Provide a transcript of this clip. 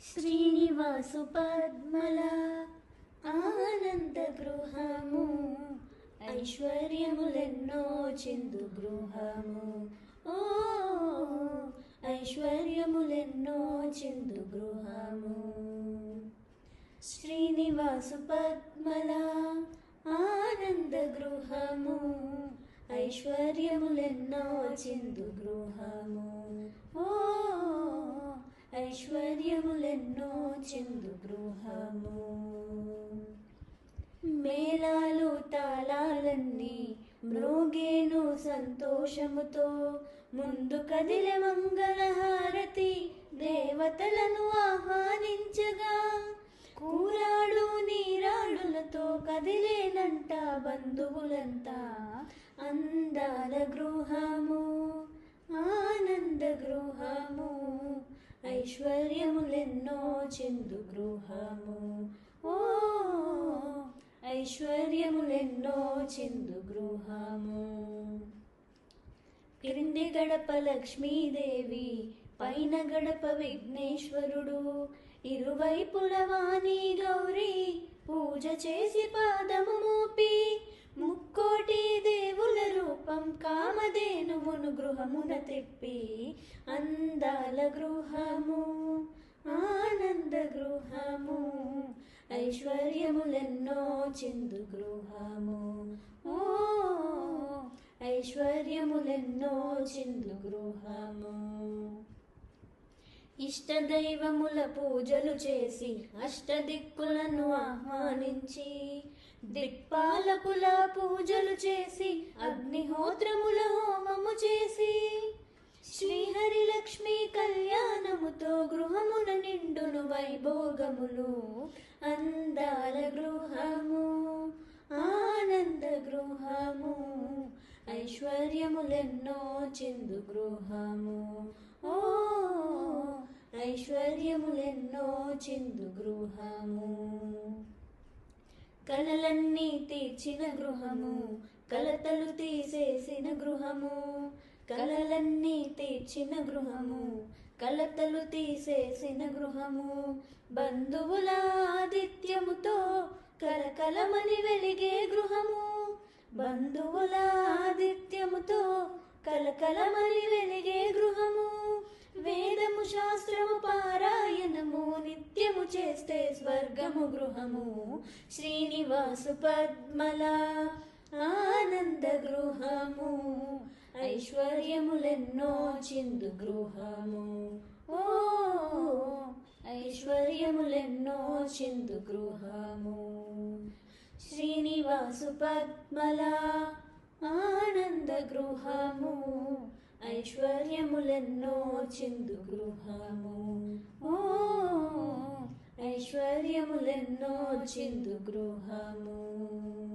శ్రీనివాసు పద్మల ఆనంద గృహము ఐశ్వర్యములెన్నో చిందు గృహము ఓ ఐశ్వర్యములెన్నో చిందు గృహము శ్రీనివాసు పద్మల ఆనంద గృహము ఐశ్వర్యములెన్నో చిందు గృహము ఓ ఐశ్వర్యములెన్నో చెందు గృహము. మేళాలు తాళాలన్నీ మృగేను సంతోషముతో ముందు కదిలే మంగళహారతి దేవతలను ఆహ్వానించగా. కూరాడు నీరాడులతో కదిలేనంట బంధువులంతా అందాల గృహము ఆనంద గృహము. ఐశ్వర్యములెన్నో చిందు గృహము. ఓ ఐశ్వర్యములెన్నో చిందు గృహము. క్రింది గడప లక్ష్మీదేవి పైన గడప విఘ్నేశ్వరుడు. ఇరువైపుల వాణి గౌరీ పూజ చేసి పాదము మోపి. ముక్కోటి దేవుల రూపం కామదే గృహమున తెప్పి అందాల గృహము ఆనంద గృహము ఐశ్వర్యములెన్నో చిందు గృహము. ఓ ఐశ్వర్యములెన్నో చిందు గృహము. ఇష్టదైవముల పూజలు చేసి అష్టదిక్కులను ఆహ్వానించి దిక్పాలకుల పూజలు చేసి అగ్నిహోత్రముల హోమము చేసి శ్రీహరి లక్ష్మి కళ్యాణముతో గృహమున నిండును వైభోగములు అందాల గృహము ఐశ్వర్యములెన్నో చిందు గృహము. ఓ ఐశ్వర్యములెన్నో చిందు గృహము. కలలన్నీ తీర్చిన గృహము కలతలు తీసేసిన గృహము. కలలన్నీ తీర్చిన గృహము కలతలు తీసేసిన గృహము. బంధువుల ఆదిత్యముతో కలకలమని వెలిగే గృహము. బంధువుల ఆదిత్యముతో కలకలమని వెలిగే గృహము. వేదము శాస్త్రము పారాయణము నిత్యము చేస్తే స్వర్గము గృహము. శ్రీనివాసు పద్మల ఆనంద గృహము. ఐశ్వర్యములెన్నో చిందు గృహము. ఓ ఐశ్వర్యములెన్నో చిందు గృహము. శ్రీనివాసు పద్మలా ఆనంద గృహము ఐశ్వర్యములెన్నో చిందు గృహము. ఓ ఐశ్వర్యములెన్నో చిందు గృహము.